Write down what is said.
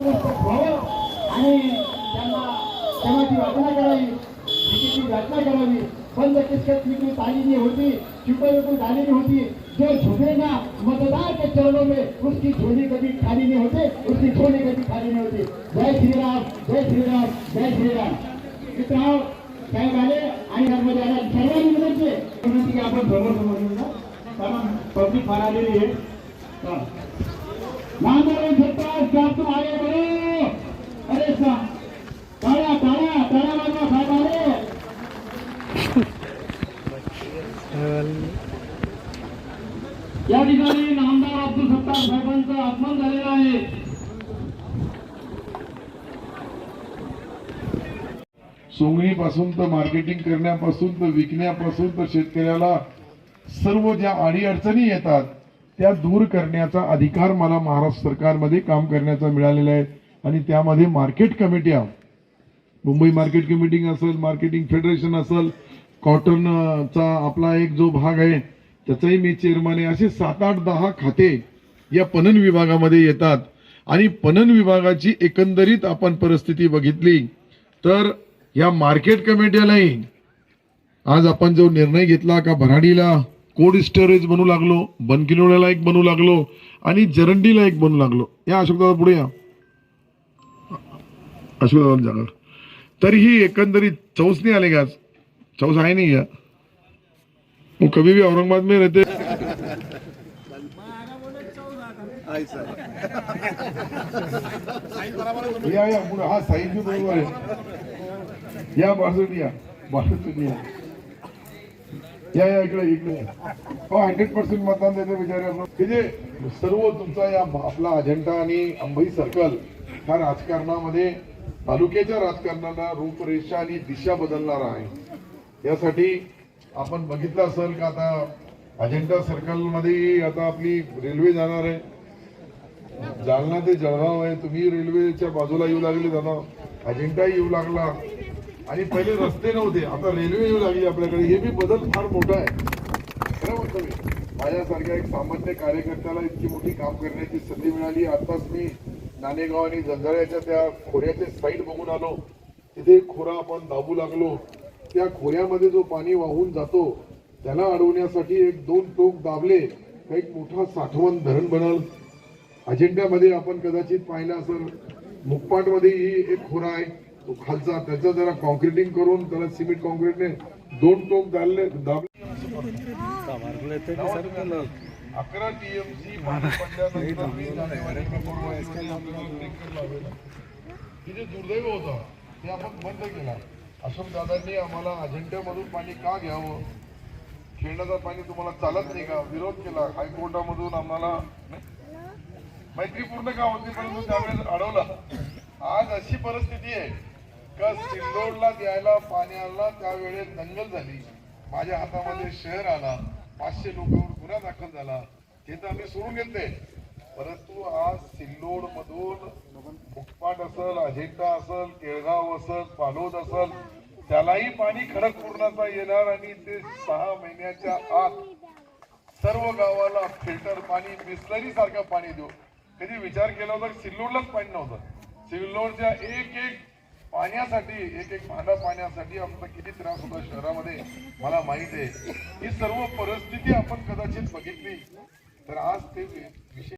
आणि त्यांना क्षमाची वाचना करावी भीतीची याचना करावी. बंद किसकत विक्री तालीमी होती चिपळूण झालेली होती. जो झुकेगा मतदार के चरणों में उसकी झोली कभी खाली नहीं होते उसकी झोली कभी खाली नहीं होती. जय श्रीराम जय श्रीराम जय श्रीराम. मित्रांनो साहेब आले आणि कर्मचारी आले. सर्वांनी विनंती आहे विनंती की आपण समोर समोर ना. कारण पब्लिक फार आलेली आहे नामदार सत्ता या ठिकाणी नामदार अब्दुल सत्तार साहेबांचं आगमन झालेलं आहे. सोंगणीपासून तर मार्केटिंग करण्यापासून तर विकण्यापासून तर शेतकऱ्याला सर्व ज्या अडी अडचणी येतात त्या दूर करण्याचा अधिकार मला महाराष्ट्र सरकारमध्ये काम करण्याचा मिळालेला आहे. आणि त्यामध्ये मार्केट कमिट्या मुंबई मार्केट कमिटी असेल मार्केटिंग फेडरेशन असेल कॉटनचा आपला एक जो भाग आहे त्याचाही मी चेअरमॅन आहे. असे सात आठ दहा खाते या पणन विभागामध्ये येतात. आणि पणन विभागाची एकंदरीत आपण परिस्थिती बघितली तर या मार्केट कमिटीलाही आज आपण जो निर्णय घेतला का भराडीला कोल्ड स्टोरेज बनू लागलो बनकिनोळ्याला एक बनू लागलो आणि जरंडीला एक बनू लागलो. या अशोकदादा पुढे या. अशोकदादा जाणार तरीही एकंदरीत चौस आले आज? चौस आहे नहीं क्या वो कभी भी औरंगाबाद में रहते. या या पुढे. हा साईज बरोबर आहे. या बाजून या. बाजून या. या या इकडे इकडे. हो हंड्रेड पर्सेंट मतदान देते बिचारे सर्व तुमचा या आपला अजंठा आणि अंबई सर्कल ह्या राजकारणामध्ये तालुक्याच्या राजकारणाला रूपरेषा आणि दिशा बदलणार आहे. यासाठी आपण बघितलं असेल का आता अजिंठा सर्कलमध्ये आता आपली रेल्वे जाणार आहे. जालना ते जळगाव आहे. तुम्ही रेल्वेच्या बाजूला येऊ लागले दादा. अजिंठाही येऊ लागला. आणि पहिले रस्ते नव्हते. आता रेल्वे येऊ लागली आपल्याकडे. हे बी बदल फार मोठा आहे. खरं म्हणतो मी माझ्यासारख्या एक सामान्य कार्यकर्त्याला इतकी मोठी काम करण्याची संधी मिळाली. आताच मी नाणेगाव आणि जंजाळ्याच्या त्या खोऱ्याचे साईड बघून आलो. तिथे खोरा आपण दाबू लागलो. त्या खोऱ्यामध्ये जो पाणी वाहून जातो त्याला अडवण्यासाठी एक दोन टोक दाबले तर एक मोठा साठवण धरण बनल. अजेंड्यामध्ये आपण कदाचित पाहिलं असेल मुखपाटमध्ये ही एक खोरा आहे. तो खालचा त्याचा जरा कॉन्क्रिटिंग करून त्याला सिमेंट कॉन्क्रीटने दोन टोक दाबले दाबले. अकरा टीएमसी पाणी जे दुर्दैव होता. ते आपण बंद केला. अशोक दादांनी आम्हाला अजिंठ्यामधून पाणी का घ्यावं? खेळण्याचं पाणी तुम्हाला चालत नाही का? विरोध केला. हायकोर्टामधून आम्हाला मैत्रीपूर्ण का होती परंतु त्यावेळेस अडवला. आज अशी परिस्थिती आहे का सिल्लोडला द्यायला पाण्याला त्यावेळेस दंगल झाली. माझ्या हातामध्ये शहर आला पाचशे लोकांवर गुन्हा दाखल झाला. ते तर आम्ही सोडून घेतले. परंतु आज सिल्लोड मधून भुकपाट असल अजेंठा असल केळगाव असल पालोद असल त्यालाही पाणी खडकपूर्णाचा येणार आणि ते सहा महिन्याच्या आत सर्व गावाला फिल्टर पाणी बिस्लरी सारखं पाणी देऊ. कधी विचार केला होता सिल्लोडलाच पाणी नव्हतं? सिल्लोडच्या एक एक पाण्यासाठी एक एक भांडा पाण्यासाठी आमचा किती त्रास होता शहरामध्ये मला माहीत आहे. ही सर्व परिस्थिती आपण कदाचित बघितली. तर आज ते विशेष विषय